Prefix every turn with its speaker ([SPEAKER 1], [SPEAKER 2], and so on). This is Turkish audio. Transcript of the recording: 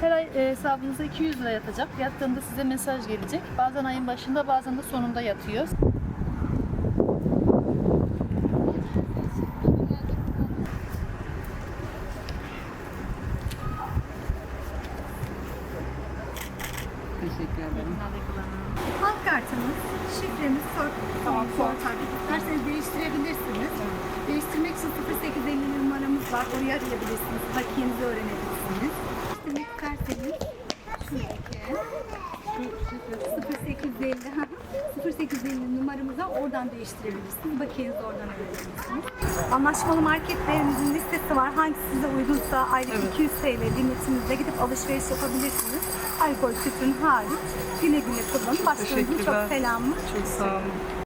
[SPEAKER 1] Her ay e, hesabınıza 200 lira yatacak. Yattığında size mesaj gelecek. Bazen ayın başında bazen de sonunda yatıyor.
[SPEAKER 2] Teşekkür ederim.
[SPEAKER 3] Halk kartımız, şifremiz, sor, tamam, sor tabii. İsterseniz değiştirebilirsiniz. Değiştirmek için 0850 numaramız var. Oraya arayabilirsiniz. Hakiyenizi öğrenebilirsiniz. Kartımız şuradaki. 0850 ha, 0850 numaramıza oradan değiştirebilirsiniz. Bakiyenizi oradan öğrenebilirsiniz. Anlaşmalı marketlerimizin listesi var. Hangisi size uygunsa aylık 200 TL limitinizde gidip alışveriş yapabilirsiniz. Alkol, tütün hariç güle güle kullanın. Başkanımızın çok selamı.
[SPEAKER 2] Çok sağ olun.